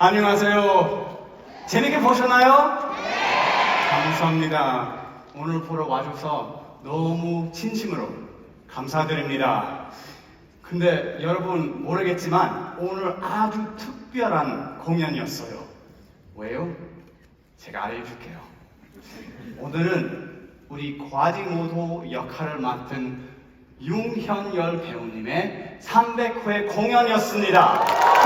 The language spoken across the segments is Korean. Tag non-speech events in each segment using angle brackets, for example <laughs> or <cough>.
안녕하세요. 재밌게 보셨나요? 네. 감사합니다. 오늘 보러 와줘서 너무 진심으로 감사드립니다. 근데 여러분 모르겠지만 오늘 아주 특별한 공연이었어요. 왜요? 제가 알려줄게요. 오늘은 우리 과지모도 역할을 맡은 윤현열 배우님의 300회 공연이었습니다.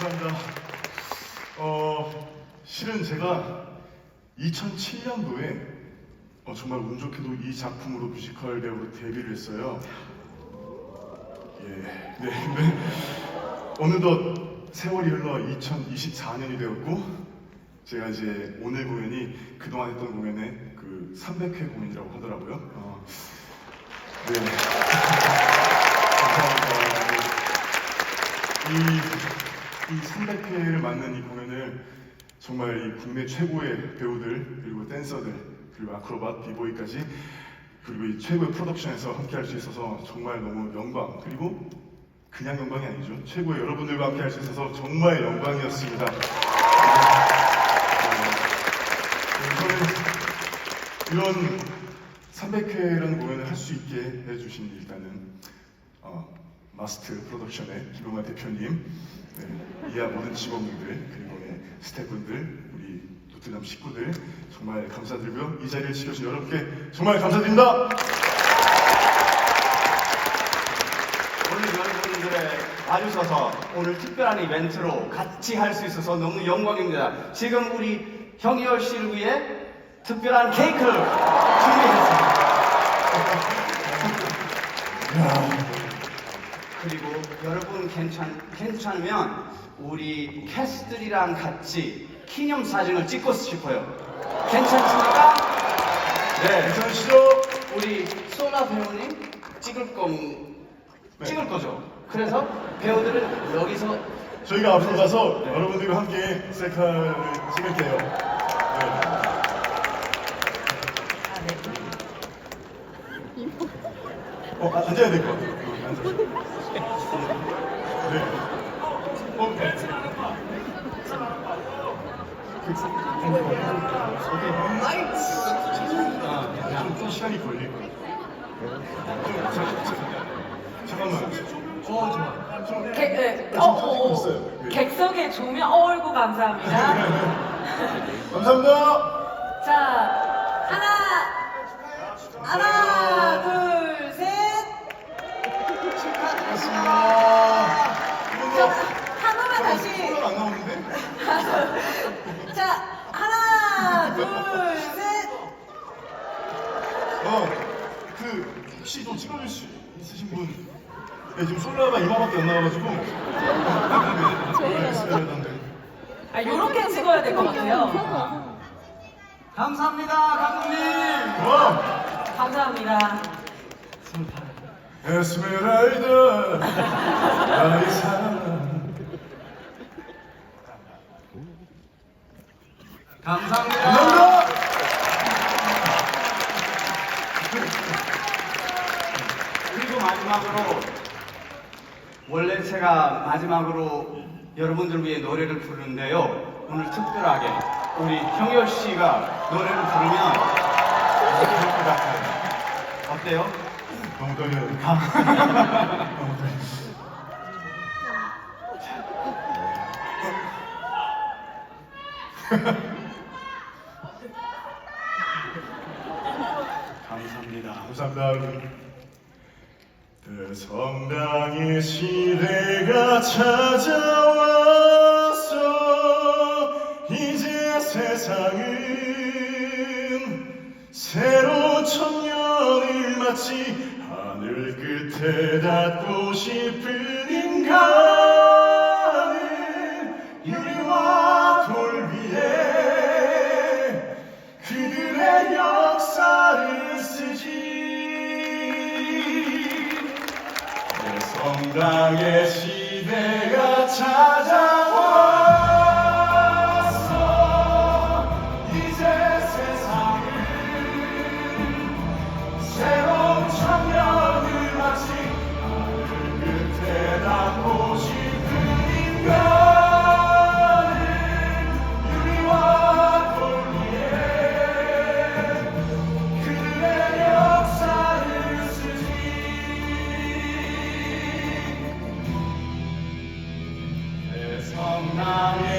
감사합니다. 어, 실은 제가 2007년도에 어, 정말 운 좋게도 이 작품으로 뮤지컬 배우로 데뷔를 했어요. 예, 네, 근데 어느덧 세월이 흘러 2024년이 되었고 제가 이제 오늘 공연이 그동안 했던 공연의 그 300회 공연이라고 하더라고요. 어, 네. <laughs> 감사합니다. 이, 이 300회를 맞는 이 공연을 정말 이 국내 최고의 배우들 그리고 댄서들 그리고 아크로ባት 비보이까지 그리고 이 최고의 프로덕션에서 함께 할 수 있어서 정말 너무 영광. 그리고 그냥 영광이 아니죠. 최고의 여러분들과 함께 할 수 있어서 정말 영광이었습니다. 네, 이런 300회라는 공연을 할 수 있게 해주신 일단은 어, 마스트 프로덕션의 김용환 대표님, 네, 이하 모든 직원분들 그리고 네, 스태프분들, 우리 노트남 식구들 정말 감사드리고요. 이 자리를 지켜주신 여러분께 정말 감사드립니다. 오늘 여러분들의 와주셔서 오늘 특별한 이벤트로 같이 할 수 있어서 너무 영광입니다. 지금 우리 형이열 씨를 위해 특별한 케이크를 준비했습니다. <laughs> 그리고 여러분 괜찮, 괜찮으면 우리 캐스트들이랑 같이 기념 사진을 찍고 싶어요. 괜찮습니까? 네. 괜찮으시죠? 우리 소라 배우님 찍을 건 찍을 거죠. 그래서 배우들은 여기서 저희가 앞으로 가서 여러분들과 함께 셀카를 찍을게요. 네. 어, 아, 앉아야 될 것 같아요. 네. 어, 네. 오케이. 좀, 시간이 걸릴 거예요. 잠깐만. 어. 좀, 객, 네. 좀 어, 어, 어. 네. 객석에 조명, 어, 어이구, 감사합니다. 감사합니다. 자, 하나, 하나, 둘, 셋. 고맙습니다. 저, 하나만 다시. 소리가 안 나오는데? 자, 하나, 둘, 셋. 어, 그 혹시 좀 찍어줄 수 있으신 분? 네, 지금 솔라가 이마밖에 안 나와가지고. 네, 스페셜한데. 아, 요렇게 찍어야 될 것 같아요. 감사합니다, 감독님. 와, 감사합니다. 에스메랄다, 나의 사랑. 감사합니다. 감사합니다. 그리고 마지막으로 원래 제가 마지막으로 여러분들 위해 노래를 부르는데요. 오늘 특별하게 우리 형열 씨가 노래를 부르면 좋을 것 같아요. 어때요? 너무 떨려요. 너무 <laughs> 떨려. 감사합니다. 감사합니다. 대성당의 시대가 찾아왔어 이제 세상은 새로운 천년을 마치 하늘 끝에 닿고 싶은 성당의 시대가 찾 Om Namo